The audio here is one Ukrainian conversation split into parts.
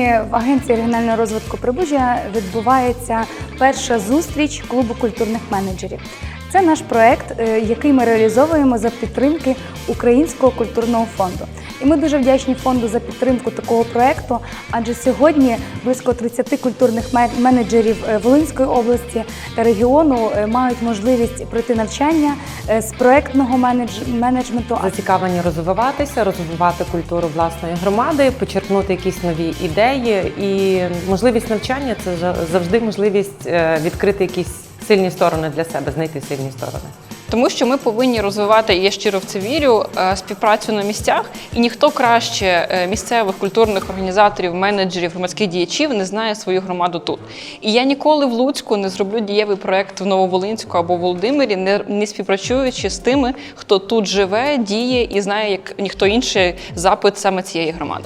В Агенції регіонального розвитку Прибужжя відбувається перша зустріч клубу культурних менеджерів. Це наш проект, е, який ми реалізовуємо за підтримки Українського культурного фонду. І ми дуже вдячні фонду за підтримку такого проекту, адже сьогодні близько 30 культурних ме- менеджерів е, Волинської області та регіону е, мають можливість пройти навчання з проектного менедж- менеджменту, Зацікавлені розвиватися, розвивати культуру власної громади, почерпнути якісь нові ідеї. І можливість навчання це завжди можливість відкрити якісь сильні сторони для себе, знайти сильні сторони. Тому що ми повинні розвивати, я щиро в це вірю, е, співпрацю на місцях, і ніхто краще е, місцевих культурних організаторів, менеджерів, громадських діячів не знає свою громаду тут. І я ніколи в Луцьку не зроблю дієвий проект в Нововолинську або Володимирі, не, не співпрацюючи з тими, хто тут живе, діє і знає, як ніхто інший запит саме цієї громади.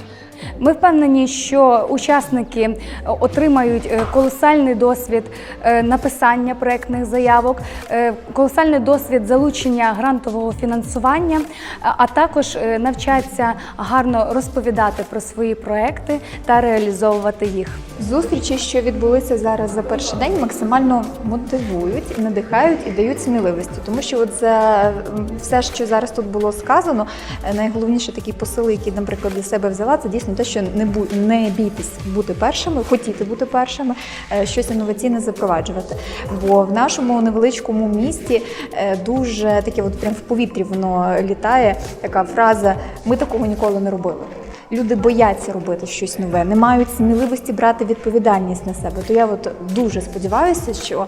Ми впевнені, що учасники отримають е, колосальний досвід е, написання проектних заявок, е, колосальний досвід залучення грантового фінансування, а- також навчаться гарно розповідати про свої проекти та реалізовувати їх. Зустрічі, що відбулися зараз за перший день, максимально мотивують, надихають і дають сміливості. Тому що от за все, що зараз тут було сказано, найголовніше такі посили, які, наприклад, для себе взяла, це дійсно те, що не бу не бійтесь бути першими, хотіти бути першими, е, щось інноваційне запроваджувати. Бо в нашому невеличкому місті е, дуже таке, от прям в повітрі воно літає. Така фраза Ми такого ніколи не робили. Люди бояться робити щось нове, не мають сміливості брати відповідальність на себе. То я от дуже сподіваюся, що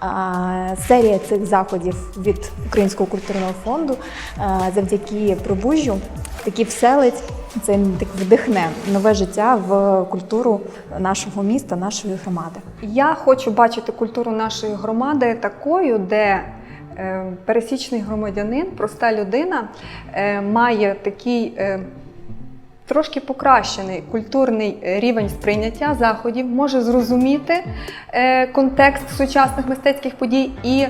а, серія цих заходів від Українського культурного фонду а, завдяки Пробужжю таки вселить це так вдихне нове життя в культуру нашого міста, нашої громади. Я хочу бачити культуру нашої громади такою, де е, пересічний громадянин, проста людина, е, має такий е, трошки покращений культурний е, рівень сприйняття заходів, може зрозуміти е, контекст сучасних мистецьких подій і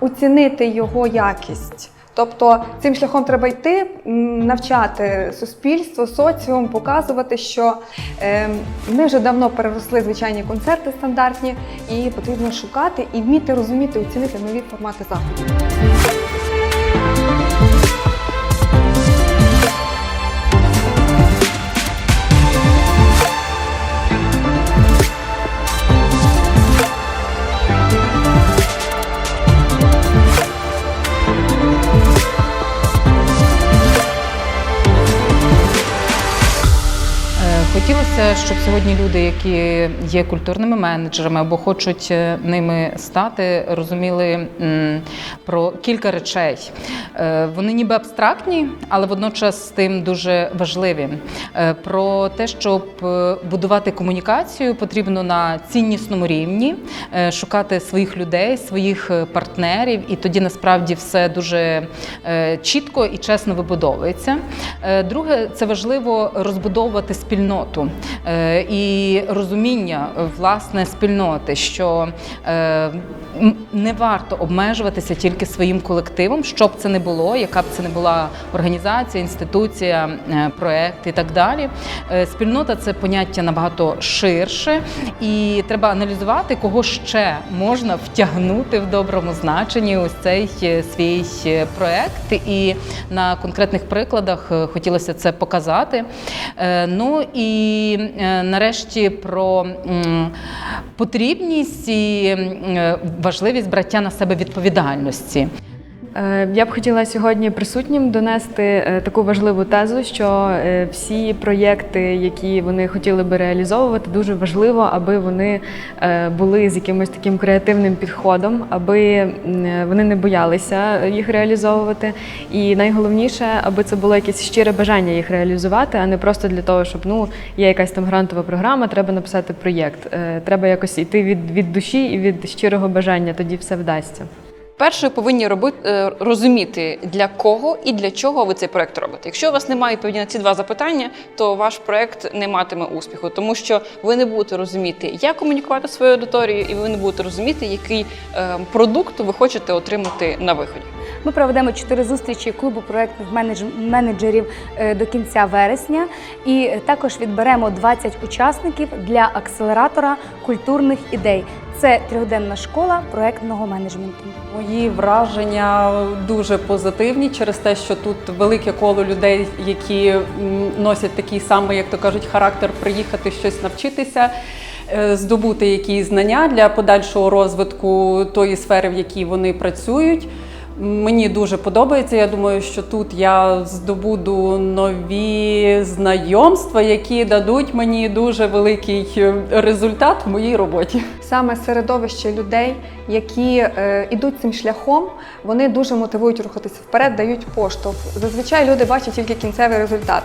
оцінити його якість. Тобто цим шляхом треба йти, навчати суспільство, соціум, показувати, що е, ми вже давно переросли звичайні концерти стандартні, і потрібно шукати і вміти розуміти, оцінити нові формати заходів. Хотілося, щоб сьогодні люди, які є культурними менеджерами або хочуть е, ними стати, розуміли про кілька речей. Е, Вони ніби абстрактні, але водночас з тим дуже важливі. Е, Про те, щоб будувати комунікацію, потрібно на ціннісному рівні шукати своїх людей, своїх партнерів, і тоді насправді все дуже чітко і чесно вибудовується. Друге, це важливо розбудовувати спільноту і розуміння е, власне спільноти, що е, не варто обмежуватися тільки своїм колективом, що б це не було, яка б це не була організація, інституція, е, проект і так далі. Е, Спільнота це поняття набагато ширше, і треба аналізувати, кого ще можна втягнути в доброму значенні ось цей е, свій е, проект. І на конкретних прикладах е, хотілося це показати. Е, Ну і е, нарешті про потрібність і важливість браття на себе відповідальності. Е, Я б хотіла сьогодні присутнім донести е, таку важливу тезу, що е, всі проєкти, які вони хотіли би реалізовувати, дуже важливо, аби вони були з якимось таким креативним підходом, аби вони не боялися їх реалізовувати. І найголовніше, аби це було якесь щире бажання їх реалізувати, а не просто для того, щоб ну є якась там грантова програма, треба написати проєкт. Треба якось йти від, від душі і від щирого бажання, тоді все вдасться. Перше, повинні робити е, розуміти для кого і для чого ви цей проект робите. Якщо у вас немає відповіді на ці два запитання, то ваш проект не матиме успіху, тому що ви не будете розуміти, як комунікувати свою аудиторію, і ви не будете розуміти, який е, продукт ви хочете отримати на виході. Ми проведемо чотири зустрічі клубу проєктних менеджерів е, до кінця вересня, і також відберемо 20 учасників для акселератора культурних ідей. Це трьохденна школа проєктного менеджменту. Мої враження дуже позитивні через те, що тут велике коло людей, які носять такий самий, як то кажуть, характер приїхати щось навчитися, е, здобути якісь знання для подальшого розвитку тої сфери, в якій вони працюють. Мені дуже подобається. Я думаю, що тут я здобуду нові знайомства, які дадуть мені дуже великий е, результат в моїй роботі. Саме середовище людей, які е, ідуть цим шляхом, вони дуже мотивують рухатися вперед, дають поштовх. Зазвичай люди бачать тільки кінцевий результат.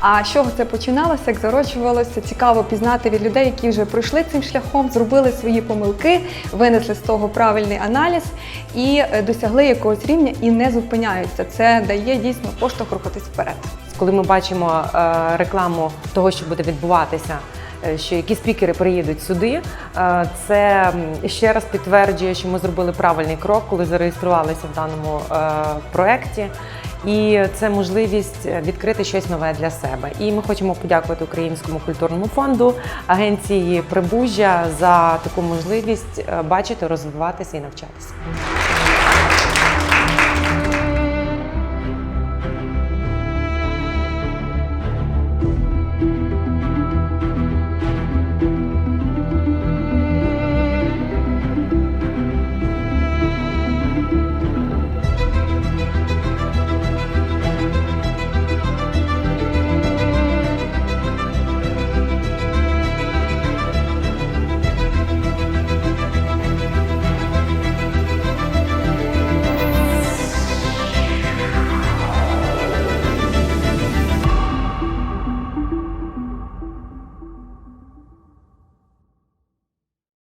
А з чого це починалося, як зароджувалося, цікаво пізнати від людей, які вже пройшли цим шляхом, зробили свої помилки, винесли з того правильний аналіз і е, досягли якогось рівня і не зупиняються. Це дає дійсно поштовх рухатись вперед. Коли ми бачимо е, рекламу того, що буде відбуватися, е, що які спікери приїдуть сюди, е, це ще раз підтверджує, що ми зробили правильний крок, коли зареєструвалися в даному е, проєкті. І це можливість е, відкрити щось нове для себе. І ми хочемо подякувати Українському культурному фонду, агенції Прибужжя за таку можливість е, бачити, розвиватися і навчатися.